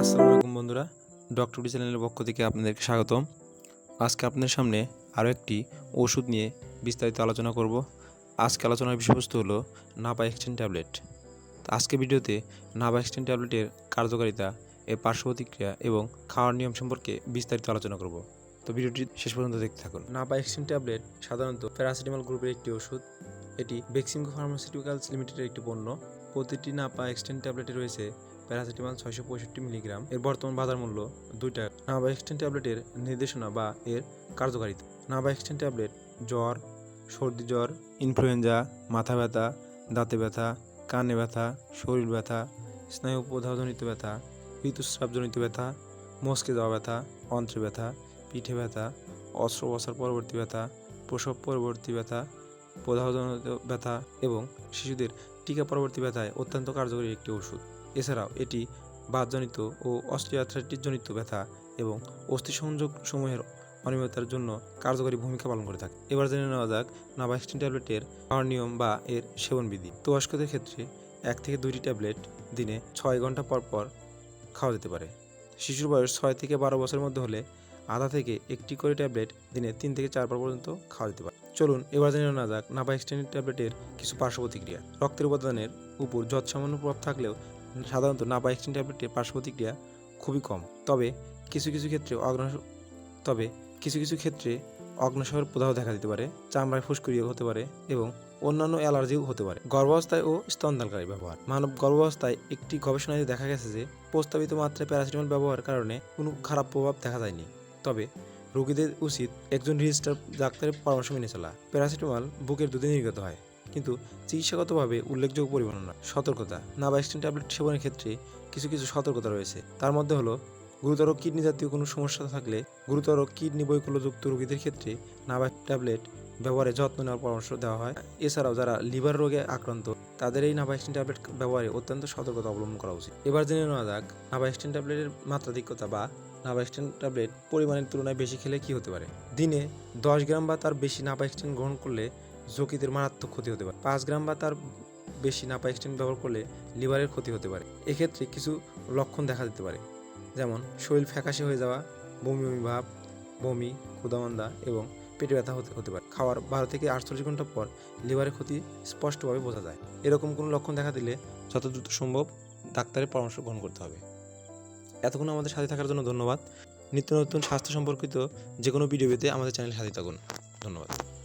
আসসালামু আলাইকুম বন্ধুরা, ডক্টর চ্যানেলের পক্ষ থেকে আপনাদেরকে স্বাগতম। আজকে আপনাদের সামনে আরও একটি ওষুধ নিয়ে বিস্তারিত আলোচনা করব। আজকে আলোচনার বিষয়বস্তু হলো নাপা এক্সটেন ট্যাবলেট। আজকে ভিডিওতে নাপা এক্সটেন ট্যাবলেটের কার্যকারিতা, এর পার্শ্ব প্রতিক্রিয়া এবং খাওয়ার নিয়ম সম্পর্কে বিস্তারিত আলোচনা করব। তো ভিডিওটি শেষ পর্যন্ত দেখতে থাকুন। নাপা এক্সটেন ট্যাবলেট সাধারণত প্যারাসিটামল গ্রুপের একটি ওষুধ। এটি বেক্সিমকো ফার্মাসিউটিক্যালস লিমিটেডের একটি পণ্য। প্রতিটি নাপা এক্সটেন ট্যাবলেটে রয়েছে প্যারাসিটামল ছয়শো পঁয়ষট্টি মিলিগ্রাম। এর বর্তমান বাজার মূল্য দুই টাকা নাভা এক্সটেন ট্যাবলেটের নির্দেশনা বা এর কার্যকারিতা। নাভা এক্সটেন ট্যাবলেট, জ্বর, সর্দি জ্বর, ইনফ্লুয়েঞ্জা, মাথা ব্যথা, দাঁতে ব্যথা, কানে ব্যথা, শরীর ব্যথা, স্নায়ু প্রদাহজনিত ব্যথা, ঋতুস্রাবজনিত ব্যথা, মস্কে দেওয়া ব্যথা, অন্ত্রে ব্যথা, পিঠে ব্যথা অস্ত্রোপচার পরবর্তী ব্যথা, প্রসব পরবর্তী ব্যথা প্রদাহজনিত ব্যথা এবং শিশুদের টিকা পরবর্তী ব্যথায় অত্যন্ত কার্যকরী একটি ওষুধ। এছাড়াও এটি বাতজনিত ও অস্ট্রিয়াথ্রাইটিসজনিত ব্যথা এবং অস্থি সংযোগ সমূহের অনিয়মিতার জন্য কার্যকরী ভূমিকা পালন করে থাকে। এবার জেনে নেওয়া যাক নাভাক্সিন ট্যাবলেটের খাওয়ার নিয়ম বা এর সেবনবিধি। তো ক্ষেত্রে এক থেকে দুইটি ট্যাবলেট দিনে ছয় ঘণ্টা পর পর খাওয়া যেতে পারে। শিশুর বয়স ছয় থেকে বারো বছরের মধ্যে হলে আধা থেকে একটি করে ট্যাবলেট দিনে তিন থেকে চারবার পর্যন্ত খাওয়া যেতে পারে। চলুন এবার জেনে নেওয়া যাক নাভা ট্যাবলেটের কিছু পার্শ্ব প্রতিক্রিয়া। রক্তের উপাদানের উপর যৎসামান্য প্রভাব থাকলেও সাধারণত নাভা এক্সটেন্ড ট্যাবলেটের পার্শ্ব প্রতিক্রিয়া খুবই কম। তবে কিছু কিছু ক্ষেত্রে অগ্ন তবে কিছু কিছু ক্ষেত্রে অগ্নশয়ের প্রদাহ দেখা দিতে পারে, চামড়ায় ফুসকুড়িয়ে হতে পারে এবং অন্যান্য অ্যালার্জিও হতে পারে। গর্ভাবস্থায় ও স্তনদানকারী ব্যবহার। মানব গর্ভাবস্থায় একটি গবেষণায় দেখা গেছে যে, প্রস্তাবিত মাত্রায় প্যারাসিটামল ব্যবহার কারণে কোনো খারাপ প্রভাব দেখা যায়নি। তবে রোগীদের উচিত একজন রেজিস্টার ডাক্তারের পরামর্শ মেনে চলা। প্যারাসিটামল বুকের দুধে নির্গত হয়। কিন্তু চিকিৎসাগতভাবে উল্লেখযোগ্য পরিমাণ নয় সতর্কতা। নাভাক্সিন ট্যাবলেট সেবনের ক্ষেত্রে কিছু কিছু সতর্কতা রয়েছে। তার মধ্যে হলো, গুরুতর কিডনি জাতীয় কোনো সমস্যা থাকলে গুরুতর কিডনি বৈকল্যযুক্ত রোগীদের ক্ষেত্রে নাভা ট্যাবলেট ব্যবহারে যত্ন নেওয়ার পরামর্শ দেওয়া হয়। এছাড়াও যারা লিভার রোগে আক্রান্ত, তাদের এই নাভাক্সিন ট্যাবলেট ব্যবহারে অত্যন্ত সতর্কতা অবলম্বন করা উচিত। এবার জেনে নেওয়া যাক নাভাক্সিন ট্যাবলেটের মাত্রাধিকতা বা নাভাক্সিন ট্যাবলেট পরিমাণের তুলনায় বেশি খেলে কি হতে পারে? দিনে দশ গ্রাম বা তার বেশি নাভাক্সিন গ্রহণ করলে যকৃতের মারাত্মক ক্ষতি হতে পারে। পাঁচ গ্রাম বা তার বেশি নাপা এক্সটেন্ড ব্যবহার করলে লিভারের ক্ষতি হতে পারে। এক্ষেত্রে কিছু লক্ষণ দেখা দিতে পারে। যেমন, শরীর ফ্যাকাশে হয়ে যাওয়া, বমি বমি ভাব, বমি ক্ষুদামন্দা এবং পেটে ব্যথা হতে হতে পারে। খাওয়ার বারো থেকে আটচল্লিশ ঘণ্টা পর লিভারের ক্ষতি স্পষ্টভাবে বোঝা যায়। এরকম কোনো লক্ষণ দেখা দিলে যত দ্রুত সম্ভব ডাক্তারের পরামর্শ গ্রহণ করতে হবে। এতক্ষণ আমাদের সাথে থাকার জন্য ধন্যবাদ। নিত্য নতুন স্বাস্থ্য সম্পর্কিত যে কোনো ভিডিও পেতে আমাদের চ্যানেলে সাথে থাকুন। ধন্যবাদ।